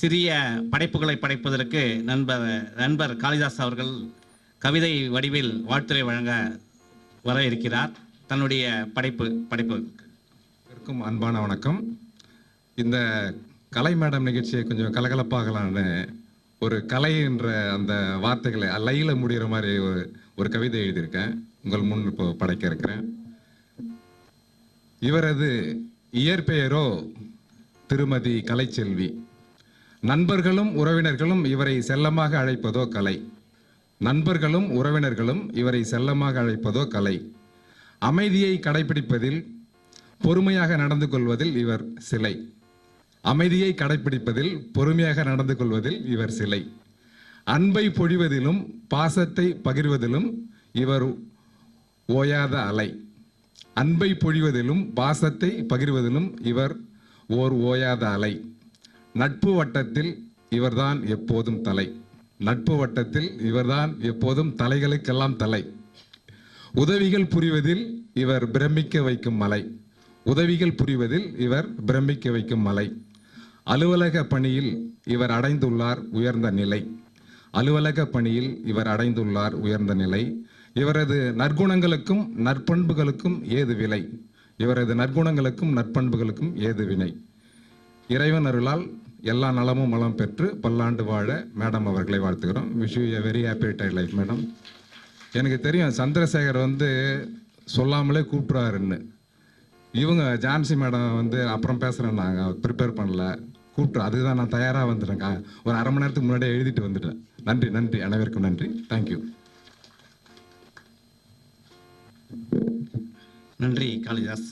சிறிய படைப்புகளை படைப்பதற்கு நண்பர் நண்பர் காளிதாஸ் அவர்கள் கவிதை வடிவில் வாழ்த்துறை வழங்க வர இருக்கிறார். தன்னுடைய படைப்பு படைப்பு. அன்பான வணக்கம். இந்த கலை மேடம் நிகழ்ச்சியை கொஞ்சம் கலகலப்பாகலான்னு ஒரு கலை என்ற அந்த வார்த்தைகளை லையில முடிகிற மாதிரி ஒரு ஒரு கவிதை எழுதியிருக்கேன். உங்கள் முன் இப்போ படைக்க இருக்கிறேன். இவரது இயற்பெயரோ திருமதி கலைச்செல்வி. நண்பர்களும் உறவினர்களும் இவரை செல்லமாக அழைப்பதோ கலை. நண்பர்களும் உறவினர்களும் இவரை செல்லமாக அழைப்பதோ கலை. அமைதியை கடைபிடிப்பதில் பொறுமையாக நடந்து கொள்வதில் இவர் சிலை. அமைதியை கடைபிடிப்பதில் பொறுமையாக நடந்து கொள்வதில் இவர் சிலை. அன்பை பொழிவதிலும் பாசத்தை பகிர்வதிலும் இவர் ஓயாத அலை. அன்பை பொழிவதிலும் பாசத்தை பகிர்வதிலும் இவர் ஓர் ஓயாத அலை. நட்பு வட்டத்தில் இவர்தான் எப்போதும் தலை. நட்பு வட்டத்தில் இவர்தான் எப்போதும் தலைகளுக்கெல்லாம் தலை. உதவிகள் புரிவதில் இவர் பிரமிக்க வைக்கும் மலை. உதவிகள் புரிவதில் இவர் பிரமிக்க வைக்கும் மலை. அலுவலக பணியில் இவர் அடைந்துள்ளார் உயர்ந்த நிலை. அலுவலக பணியில் இவர் அடைந்துள்ளார் உயர்ந்த நிலை. இவரது நற்குணங்களுக்கும் நற்பண்புகளுக்கும் ஏது விலை? இவரது நற்குணங்களுக்கும் நற்பண்புகளுக்கும் ஏது வினை? இறைவன் அருளால் எல்லா நலமும் மலம் பெற்று பல்லாண்டு வாழ மேடம் அவர்களை வாழ்த்துக்கிறோம் wish you a very happy tide life madam எனக்கு தெரியும் சந்திரசேகர் வந்து சொல்லாமலே கூப்பிட்றாருன்னு. இவங்க ஜான்சி மேடம் வந்து அப்புறம் பேசுகிறேன் நாங்கள் ப்ரிப்பேர் பண்ணல. கூப்பிட்டு அதுதான் நான் தயாராக வந்துட்டேங்க ஒரு அரை மணி நேரத்துக்கு முன்னாடியே எழுதிட்டு வந்துட்டேன். நன்றி நன்றி அனைவருக்கும் நன்றி. தேங்க்யூ நன்றி காளிதாஸ்.